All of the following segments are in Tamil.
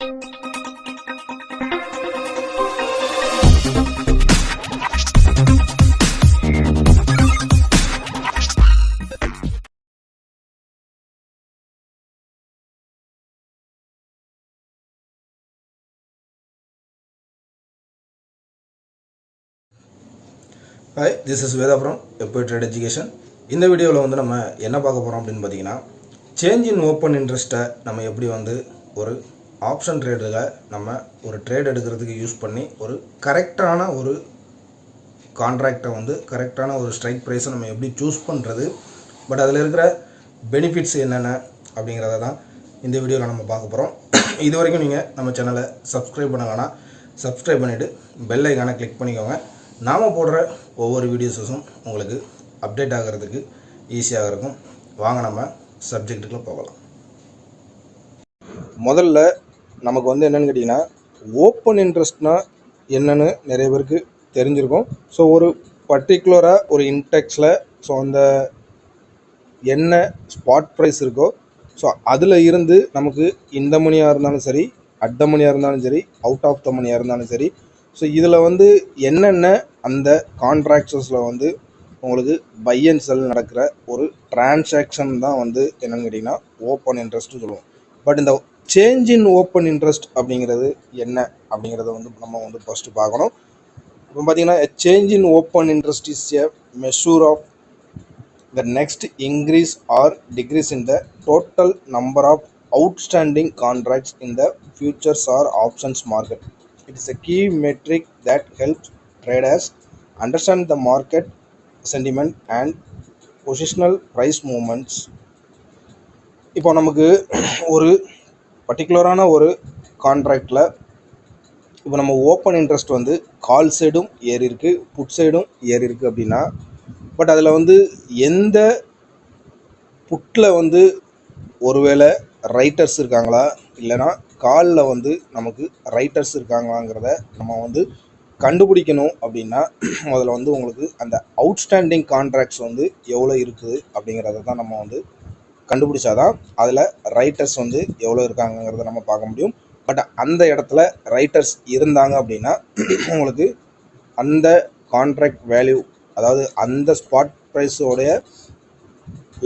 ஹாய் திஸ் இஸ் வேதாபுரம் எப்போ ட்ரேட் எஜுகேஷன் இந்த வீடியோவில் வந்து நம்ம என்ன பார்க்க போகிறோம் அப்படின்னு பார்த்தீங்கன்னா சேஞ்ச் இன் ஓப்பன் இன்ட்ரெஸ்ட்டை நம்ம எப்படி வந்து ஒரு ஆப்ஷன் ட்ரேடில் நம்ம ஒரு ட்ரேட் எடுக்கிறதுக்கு யூஸ் பண்ணி ஒரு கரெக்டான ஒரு கான்ட்ராக்டை வந்து கரெக்டான ஒரு ஸ்ட்ரைக் ப்ரைஸை நம்ம எப்படி சூஸ் பண்ணுறது பட் அதில் இருக்கிற பெனிஃபிட்ஸ் என்னென்ன அப்படிங்கிறத தான் இந்த வீடியோவில் நம்ம பார்க்க போகிறோம் இது வரைக்கும் நீங்கள் நம்ம சேனலை சப்ஸ்கிரைப் பண்ணலன்னா சப்ஸ்கிரைப் பண்ணிவிட்டு பெல் ஐக்கானை கிளிக் பண்ணிக்கோங்க. நாம் போடுற ஒவ்வொரு வீடியோஸஸும் உங்களுக்கு அப்டேட் ஆகிறதுக்கு ஈஸியாக இருக்கும். வாங்க நம்ம சப்ஜெக்ட்டுக்குள்ளே போகலாம். முதல்ல நமக்கு வந்து என்னென்னு கேட்டிங்கன்னா ஓப்பன் இன்ட்ரெஸ்ட்னா என்னென்னு நிறைய பேருக்கு தெரிஞ்சிருக்கும். ஸோ ஒரு பர்டிகுலராக ஒரு இன்டெக்ஸில் ஸோ அந்த என்ன ஸ்பாட் ப்ரைஸ் இருக்கோ ஸோ அதில் இருந்து நமக்கு இந்த மணியாக இருந்தாலும் சரி அட் மணியாக இருந்தாலும் சரி அவுட் ஆஃப் த மணியாக இருந்தாலும் சரி ஸோ இதில் வந்து என்னென்ன அந்த கான்ட்ராக்டர்ஸில் வந்து உங்களுக்கு பை அண்ட் செல் நடக்கிற ஒரு டிரான்சாக்ஷன் தான் வந்து என்னென்னு கேட்டிங்கன்னா ஓப்பன் இன்ட்ரெஸ்ட்னு சொல்லுவோம். பட் இந்த சேஞ்ச் இன் ஓப்பன் இன்ட்ரெஸ்ட் அப்படிங்கிறது என்ன அப்படிங்கிறத வந்து நம்ம வந்து ஃபஸ்ட்டு பார்க்கணும் இப்போ பார்த்தீங்கன்னா change in open interest is a measure of the next increase or decrease in the total number of outstanding contracts in the futures or options market. It is a key metric that helps traders understand the market sentiment and positional price movements. இப்போ நமக்கு ஒரு பர்டிகுலரான ஒரு கான்ட்ராக்டில் இப்போ நம்ம ஓப்பன் இன்ட்ரெஸ்ட் வந்து கால் சைடும் ஏறி இருக்குது புட் சைடும் ஏறி இருக்குது அப்படின்னா பட் அதில் வந்து எந்த புட்டில் வந்து ஒருவேளை ரைட்டர்ஸ் இருக்காங்களா? இல்லைனா காலில் வந்து நமக்கு ரைட்டர்ஸ் இருக்காங்களாங்கிறத நம்ம வந்து கண்டுபிடிக்கணும் அப்படின்னா முதல்ல வந்து உங்களுக்கு அந்த அவுட்ஸ்டாண்டிங் கான்ட்ராக்ட்ஸ் வந்து எவ்வளோ இருக்குது அப்படிங்கிறத தான் நம்ம வந்து கண்டுபிடிச்சாதான் அதில் ரைட்டர்ஸ் வந்து எவ்வளோ இருக்காங்கங்கிறத நம்ம பார்க்க முடியும். பட் அந்த இடத்துல ரைட்டர்ஸ் இருந்தாங்க அப்படின்னா உங்களுக்கு அந்த கான்ட்ராக்ட் வேல்யூ அதாவது அந்த ஸ்பாட் ப்ரைஸோடைய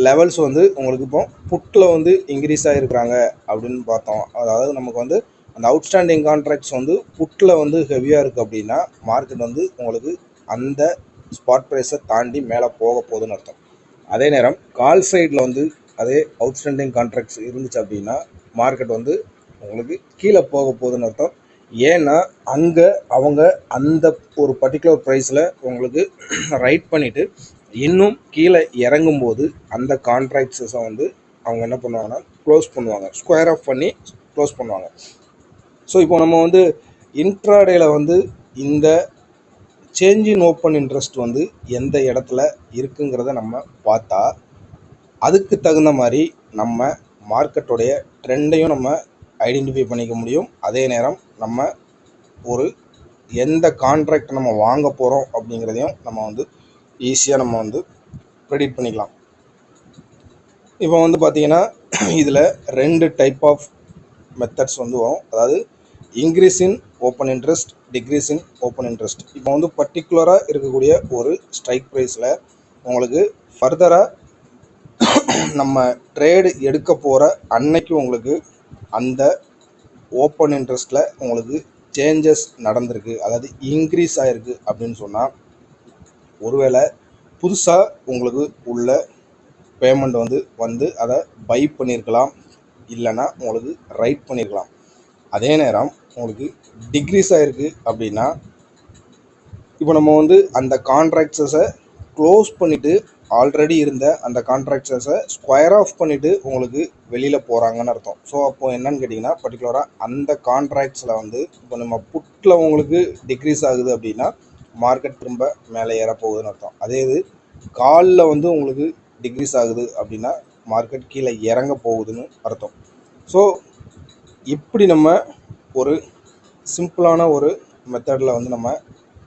லெவல்ஸ் வந்து உங்களுக்கு இப்போ புட்டில் வந்து இன்க்ரீஸ் ஆகிருக்கிறாங்க அப்படின்னு பார்த்தோம். அதாவது நமக்கு வந்து அந்த அவுட்ஸ்டாண்டிங் கான்ட்ராக்ட்ஸ் வந்து புட்டில் வந்து ஹெவியாக இருக்குது அப்படின்னா மார்க்கெட் வந்து உங்களுக்கு அந்த ஸ்பாட் ப்ரைஸை தாண்டி மேலே போக போகுதுன்னு அர்த்தம். அதே நேரம் கால் சைடில் வந்து அதே அவுட்ஸ்டாண்டிங் கான்ட்ராக்ட்ஸ் இருந்துச்சு அப்படின்னா மார்க்கெட் வந்து உங்களுக்கு கீழே போக போகுதுன்னு அர்த்தம். ஏன்னா அங்கே அவங்க அந்த ஒரு பர்டிகுலர் ப்ரைஸில் உங்களுக்கு ரைட் பண்ணிவிட்டு இன்னும் கீழே இறங்கும்போது அந்த கான்ட்ராக்ட்ஸை வந்து அவங்க என்ன பண்ணுவாங்கன்னா க்ளோஸ் பண்ணுவாங்க. ஸ்கொயர் ஆஃப் பண்ணி க்ளோஸ் பண்ணுவாங்க. ஸோ இப்போ நம்ம வந்து இன்ட்ராடேயில் வந்து இந்த சேஞ்ச் இன் ஓப்பன் இன்ட்ரெஸ்ட் வந்து எந்த இடத்துல இருக்குங்கிறத நம்ம பார்த்தா அதுக்கு தகுந்த மாதிரி நம்ம மார்க்கெட்டோடைய ட்ரெண்டையும் நம்ம ஐடென்டிஃபை பண்ணிக்க முடியும். அதே நேரம் நம்ம ஒரு எந்த கான்ட்ராக்ட் நம்ம வாங்க போகிறோம் அப்படிங்கிறதையும் நம்ம வந்து ஈஸியாக நம்ம வந்து ப்ரெடிக்ட் பண்ணிக்கலாம். இப்போ வந்து பார்த்திங்கன்னா இதில் ரெண்டு டைப் ஆஃப் மெத்தட்ஸ் வந்து வரும். அதாவது increase in open interest decrease in open interest இப்போ வந்து பர்டிகுலராக இருக்கக்கூடிய ஒரு ஸ்ட்ரைக் ப்ரைஸில் உங்களுக்கு ஃபர்தராக நம்ம ட்ரேடு எடுக்க போகிற அன்னைக்கு உங்களுக்கு அந்த ஓப்பன் இன்ட்ரெஸ்ட்டில் உங்களுக்கு சேஞ்சஸ் நடந்திருக்கு. அதாவது இன்க்ரீஸ் ஆகிருக்கு அப்படின்னு சொன்னால் ஒருவேளை புதுசாக உங்களுக்கு உள்ள பேமெண்ட் வந்து வந்து அதை பை பண்ணியிருக்கலாம் இல்லைன்னா உங்களுக்கு ரைட் பண்ணியிருக்கலாம் அதே நேரம் உங்களுக்கு டிக்ரீஸ் ஆகிருக்கு அப்படின்னா இப்போ நம்ம வந்து அந்த கான்ட்ராக்ட்ஸஸை க்ளோஸ் பண்ணிவிட்டு ஆல்ரெடி இருந்த அந்த கான்ட்ராக்டர்ஸை ஸ்கொயர் ஆஃப் பண்ணிவிட்டு உங்களுக்கு வெளியில் போகிறாங்கன்னு அர்த்தம். ஸோ அப்போ என்னன்னு கேட்டிங்கன்னா பர்டிகுலராக அந்த கான்ட்ராக்ட்ஸில் வந்து இப்போ நம்ம புட்டில் உங்களுக்கு டிக்ரீஸ் ஆகுது அப்படின்னா மார்க்கெட் திரும்ப மேலே ஏற போகுதுன்னு அர்த்தம். அதே இது காலில் வந்து உங்களுக்கு டிக்ரீஸ் ஆகுது அப்படின்னா மார்க்கெட் கீழே இறங்க போகுதுன்னு அர்த்தம். ஸோ இப்படி நம்ம ஒரு சிம்பிளான ஒரு மெத்தடில் வந்து நம்ம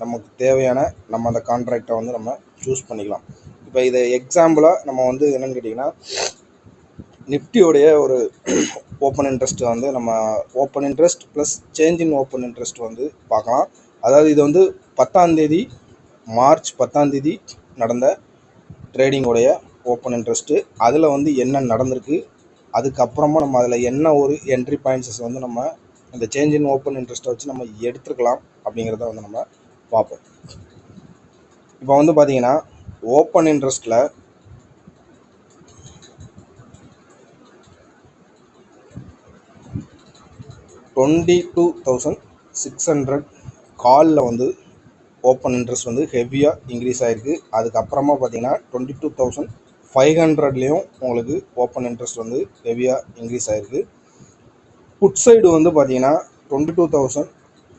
நமக்கு தேவையான நம்ம அந்த கான்ட்ராக்டை வந்து நம்ம சூஸ் பண்ணிக்கலாம். இப்போ இதை எக்ஸாம்பிளாக நம்ம வந்து என்னென்னு கேட்டிங்கன்னா நிஃப்டியோடைய ஒரு ஓப்பன் இன்ட்ரெஸ்ட் வந்து நம்ம open interest plus change in open interest வந்து பார்க்கலாம். அதாவது இது வந்து பத்தாந்தேதி மார்ச் பத்தாந்தேதி நடந்த ட்ரேடிங்கோடைய ஓப்பன் இன்ட்ரெஸ்ட்டு அதில் வந்து என்ன நடந்திருக்கு? அதுக்கப்புறமா நம்ம அதில் என்ன ஒரு என்ட்ரி பாயிண்ட்ஸஸ் வந்து நம்ம இந்த சேஞ்ச் இன் ஓப்பன் இன்ட்ரெஸ்ட்டை வச்சு நம்ம எடுத்துருக்கலாம் அப்படிங்கிறத வந்து நம்ம பார்ப்போம். இப்போ வந்து பார்த்திங்கன்னா open இன்ட்ரெஸ்ட்டில் twenty two thousand six hundred காலில் வந்து ஓப்பன் இன்ட்ரெஸ்ட் வந்து ஹெவியாக இன்க்ரீஸ் ஆகிருக்கு அதுக்கப்புறமா பார்த்தீங்கன்னா டுவெண்ட்டி டூ தௌசண்ட் ஃபைவ் ஹண்ட்ரட்லேயும் உங்களுக்கு ஓப்பன் இன்ட்ரெஸ்ட் வந்து ஹெவியாக இன்க்ரீஸ் ஆகிருக்கு புட் சைடு வந்து பார்த்தீங்கன்னா twenty two thousand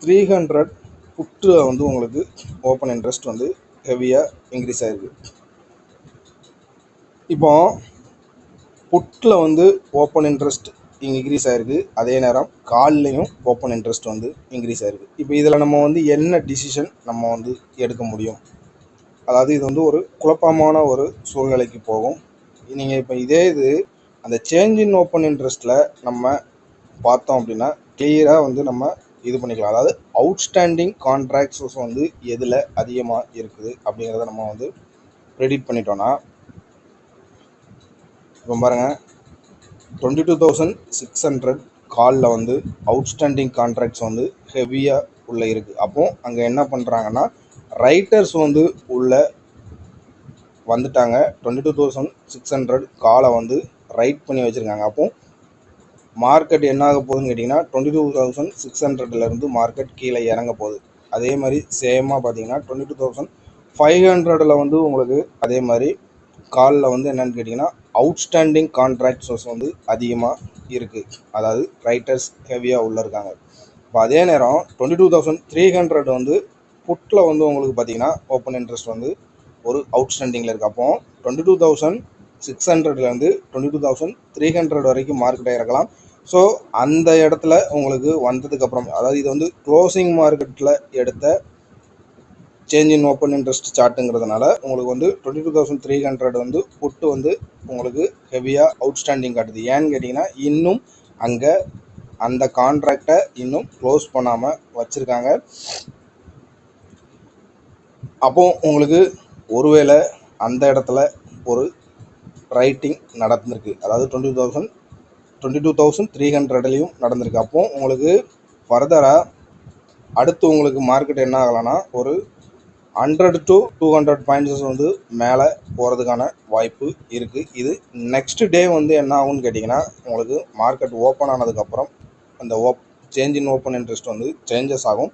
three hundred புட்டில் வந்து உங்களுக்கு ஓப்பன் இன்ட்ரெஸ்ட் வந்து ஹெவியாக இன்க்ரீஸ் ஆகிருக்கு இப்போ புட்டில் வந்து ஓப்பன் இன்ட்ரெஸ்ட் இன்க்ரீஸ் ஆகிருக்கு அதே நேரம் கால்லையும் ஓப்பன் இன்ட்ரெஸ்ட் வந்து இன்க்ரீஸ் ஆகிருக்கு இப்போ இதில் நம்ம வந்து என்ன டிசிஷன் நம்ம வந்து எடுக்க முடியும்? அதாவது இது வந்து ஒரு குழப்பமான ஒரு சூழ்நிலைக்கு போகும். நீங்கள் இப்போ இதே இது அந்த சேஞ்ச் இன் ஓப்பன் இன்ட்ரெஸ்ட்டில் நம்ம பார்த்தோம் அப்படின்னா கிளியராக வந்து நம்ம இது பண்ணிக்கலாம். அதாவது அவுட்ஸ்டாண்டிங் கான்ட்ராக்ட்ஸஸ் வந்து எதில் அதிகமாக இருக்குது அப்படிங்கிறத நம்ம வந்து ப்ரெடிட் பண்ணிட்டோன்னா இப்போ பாருங்கள் twenty two thousand six hundred காலில் வந்து அவுட்ஸ்டாண்டிங் கான்ட்ராக்ட்ஸ் வந்து ஹெவியாக உள்ளே இருக்குது அப்போது அங்கே என்ன பண்ணுறாங்கன்னா ரைட்டர்ஸ் வந்து உள்ள வந்துட்டாங்க. Twenty two thousand six hundred காலை வந்து ரைட் பண்ணி வச்சுருக்காங்க. அப்போது மார்க்கெட் என்ன ஆக போகுதுன்னு கேட்டிங்கன்னா டுவெண்ட்டி டூ தௌசண்ட் சிக்ஸ் ஹண்ட்ரட்லேருந்து மார்க்கெட் கீழே இறங்க போகுது. அதே மாதிரி சேமாக பார்த்தீங்கன்னா டுவெண்ட்டி டூ தௌசண்ட் ஃபைவ் ஹண்ட்ரடில் வந்து உங்களுக்கு அதே மாதிரி காலில் வந்து என்னென்னு கேட்டிங்கன்னா அவுட்ஸ்டாண்டிங் கான்ட்ராக்ட்ஸஸ் வந்து அதிகமாக இருக்குது அதாவது ரைட்டர்ஸ் ஹெவியாக உள்ளே இருக்காங்க. இப்போ அதே நேரம் twenty two thousand three hundred வந்து புட்டில் வந்து உங்களுக்கு பார்த்தீங்கன்னா ஓப்பன் இன்ட்ரெஸ்ட் வந்து ஒரு அவுட்ஸ்டாண்டிங்கில் இருக்குது அப்போ டுவெண்ட்டி டூ தௌசண்ட் சிக்ஸ் ஹண்ட்ரட்லேருந்து twenty two thousand three hundred வரைக்கும் மார்க்கெட்டாக இறக்கலாம் ஸோ அந்த இடத்துல உங்களுக்கு வந்ததுக்கப்புறம் அதாவது இது வந்து க்ளோசிங் மார்க்கெட்டில் எடுத்த சேஞ்ச் இன் ஓப்பன் இன்ட்ரெஸ்ட் சார்ட்டுங்கிறதுனால உங்களுக்கு வந்து twenty two thousand three hundred வந்து புட்டு வந்து உங்களுக்கு ஹெவியாக அவுட்ஸ்டாண்டிங் காட்டுது. ஏன்னு கேட்டிங்கன்னா இன்னும் அங்கே அந்த கான்ட்ராக்டை இன்னும் க்ளோஸ் பண்ணாமல் வச்சுருக்காங்க. அப்போ உங்களுக்கு ஒருவேளை அந்த இடத்துல ஒரு ரைட்டிங் நடந்திருக்கு. அதாவது twenty thousand twenty two thousand three ஹண்ட்ரட்லேயும் நடந்திருக்கு. அப்போது உங்களுக்கு ஃபர்தராக அடுத்து உங்களுக்கு மார்க்கெட் என்ன ஆகலைன்னா ஒரு hundred to two hundred points வந்து மேலே போகிறதுக்கான வாய்ப்பு இருக்குது இது நெக்ஸ்ட் டே வந்து என்ன ஆகும்னு கேட்டிங்கன்னா உங்களுக்கு மார்க்கெட் ஓப்பன் ஆனதுக்கப்புறம் அந்த op change in open interest வந்து சேஞ்சஸ் ஆகும்.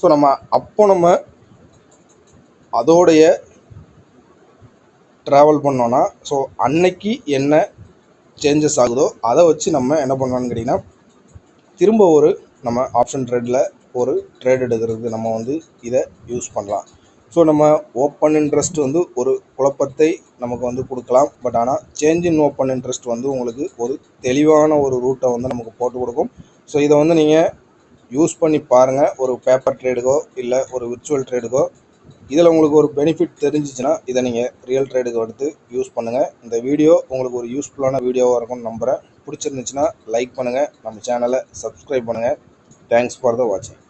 ஸோ நம்ம அப்போ நம்ம அதோடைய ட்ராவல் பண்ணோன்னா ஸோ அன்னைக்கு என்ன சேஞ்சஸ் ஆகுதோ அதை வச்சு நம்ம என்ன பண்ணலான்னு கேட்டிங்கன்னா திரும்ப ஒரு நம்ம ஆப்ஷன் ட்ரேடில் ஒரு ட்ரேட் எடுக்கிறதுக்கு நம்ம வந்து இதை யூஸ் பண்ணலாம். ஸோ நம்ம ஓப்பன் இன்ட்ரெஸ்ட் வந்து ஒரு குழப்பத்தை நமக்கு வந்து கொடுக்கலாம். பட் ஆனால் சேஞ்ச் இன் ஓப்பன் இன்ட்ரெஸ்ட் வந்து உங்களுக்கு ஒரு தெளிவான ஒரு ரூட்டை வந்து நமக்கு போட்டு கொடுக்கும். ஸோ இதை வந்து நீங்கள் யூஸ் பண்ணி பாருங்கள் ஒரு பேப்பர் ட்ரேடுக்கோ இல்லை ஒரு விர்ச்சுவல் ட்ரேடுக்கோ இதில் உங்களுக்கு ஒரு பெனிஃபிட் தெரிஞ்சிச்சுன்னா இதை நீங்கள் ரியல் ட்ரேடுக்கு எடுத்து யூஸ் பண்ணுங்கள் இந்த வீடியோ உங்களுக்கு ஒரு யூஸ்ஃபுல்லான வீடியோவாக இருக்கும்னு நம்புகிறேன் பிடிச்சிருந்துச்சுன்னா லைக் பண்ணுங்கள் நம்ம சேனலை சப்ஸ்கிரைப் பண்ணுங்கள் தேங்க்ஸ் ஃபார் த வாட்சிங்